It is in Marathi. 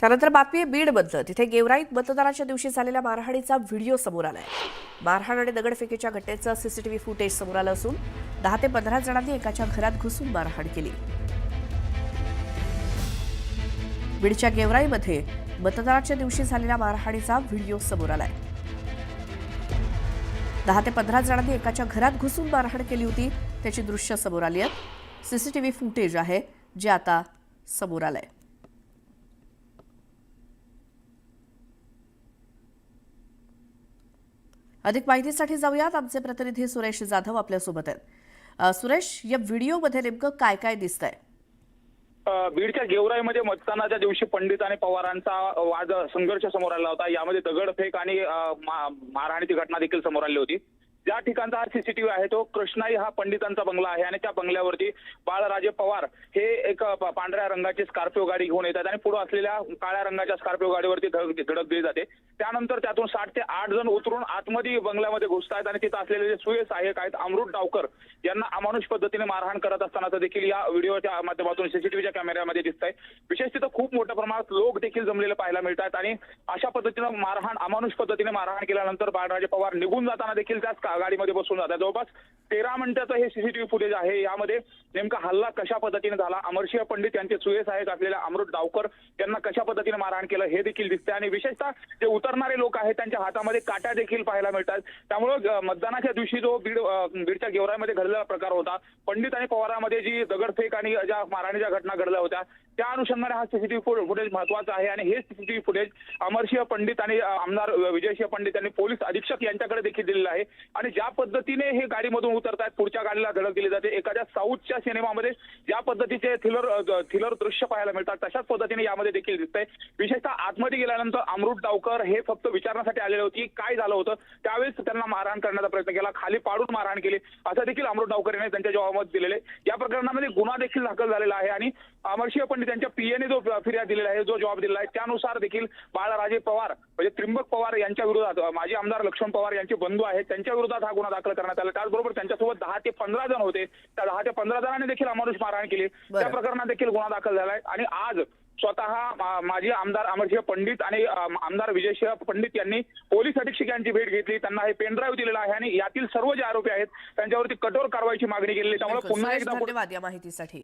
त्यानंतर बातमी आहे बीडमधलं तिथे गेवराईत मतदानाच्या दिवशी झालेल्या मारहाणीचा व्हिडिओ समोर आलाय. मारहाण आणि दगडफेकीच्या घटनेचं सीसीटीव्ही फुटेज समोर आलं असून दहा ते पंधरा जणांनी एकाच्या घरात घुसून मारहाण केली. बीडच्या गेवराईमध्ये मतदानाच्या दिवशी झालेल्या मारहाणीचा व्हिडिओ समोर आलाय. दहा ते पंधरा जणांनी एकाच्या घरात घुसून मारहाण केली होती त्याची दृश्य समोर आली आहेत सीसीटीव्ही फुटेज आहे जे आता समोर आलंय. अधिक माहितीसाठी जाऊयात. आमचे प्रतिनिधी सुरेश जाधव आपल्यासोबत आहेत. सुरेश या व्हिडिओमध्ये नेमकं काय काय दिसतंय? अ, बीडच्या गेवराईमध्ये मतदानाच्या दिवशी पंडित आणि पवारांचा वाद संघर्ष समोर आला होता. यामध्ये दगडफेक आणि मारहाणीची घटना देखील समोर आली होती. ज्या ठिकाणचा हा सीसीटीव्ही आहे तो कृष्णाई हा पंडितांचा बंगला आहे आणि त्या बंगल्यावरती बाळराजे पवार हे एक पांढऱ्या रंगाची स्कॉर्पिओ गाडी घेऊन येतात आणि पुढे असलेल्या काळ्या रंगाच्या स्कॉर्पिओ गाडीवरती धडक धडक दिली जाते. त्यानंतर त्यातून साठ ते आठ जण उतरून आतमध्ये बंगल्यामध्ये घुसतायत आणि तिथं असलेले जे सुये सहाय्यक आहेत अमृत डावकर यांना अमानुष पद्धतीने मारहाण करत असताना देखील या व्हिडिओच्या माध्यमातून सीसीटीव्हीच्या कॅमेऱ्यामध्ये दिसत आहे विशेष तिथं खूप मोठ्या प्रमाणात लोक देखील जमलेले पाहायला मिळतात आणि अशा पद्धतीनं मारहाण अमानुष पद्धतीने मारहाण केल्यानंतर बाळराजे पवार निघून जाताना देखील त्याच का- गाडीमध्ये बसून जातात जवळपास तेरा मिनिटाचं हे सीसीटीव्ही फुटेज आहे. यामध्ये नेमका हल्ला कशा पद्धतीने झाला? अमरसिंह पंडित यांचे सुये सहाय्यक असलेल्या अमृत डावकर यांना कशा पद्धतीने मारहाण केलं हे देखील दिसतंय. आणि विशेषतः जे उतरणारे लोक आहेत त्यांच्या हातामध्ये काट्या देखील पाहायला मिळतात. त्यामुळं मतदानाच्या दिवशी जो बीड बीडच्या गेवरामध्ये घडलेला प्रकार होता पंडित आणि पवारामध्ये जी दगडफेक आणि ज्या मारहाणीच्या घटना घडल्या होत्या त्या अनुषंगाने हा सीसीटीव्ही फुटेज महत्त्वाचा आहे. आणि हे सीसीटीव्ही फुटेज अमरसिंह पंडित आणि आमदार विजयसिंह पंडित यांनी पोलीस अधीक्षक यांच्याकडे देखील दिलेलं आहे. आणि ज्या पद्धतीने हे गाडीमधून उतरतात पुढच्या गाडीला धडक दिली जाते. एखाद्या साऊथच्या सिनेमामध्ये ज्या पद्धतीचे थ्रिलर थ्रिलर दृश्य पाहायला मिळतात तशाच पद्धतीने यामध्ये देखील दिसतंय. विशेषतः आतमध्ये गेल्यानंतर अमृत डावकर हे फक्त विचारण्यासाठी आलेले होते की काय झालं होतं. त्यावेळेस त्यांना मारहाण करण्याचा प्रयत्न केला खाली पाडून मारहाण केली. असं देखील अमृत डावकर यांनी त्यांच्या जबाबामध्ये दिलेले या प्रकरणामध्ये गुन्हा देखील दाखल झालेला आहे आणि अमरसिंह पंडित यांच्या पीएने जो फिर्याद दिलेला आहे जो जबाब दिलेला आहे त्यानुसार देखील बाळराजे पवार म्हणजे त्रिंबक पवार यांच्या विरोधात माजी आमदार लक्ष्मण पवार यांचे बंधू आहेत त्यांच्या विरोधात हा गुन्हा दाखल करण्यात आला त्याचबरोबर त्यांच्यासोबत दहा ते पंधरा जण होते त्या दहा ते पंधरा जणांनी देखील अमानुष मारहाण केली. त्या प्रकरणात देखील गुन्हा दाखल झालाय आणि आज स्वतः माजी आमदार अमरसिंह पंडित आणि आमदार विजयसिंह पंडित यांनी पोलीस अधीक्षक यांची भेट घेतली त्यांना हे पेनड्राईव्ह दिलेला आहे आणि यातील सर्व जे आरोपी आहेत त्यांच्यावरती कठोर कारवाईची मागणी केलेली आहे. त्यामुळे. पुन्हा एकदा या माहितीसाठी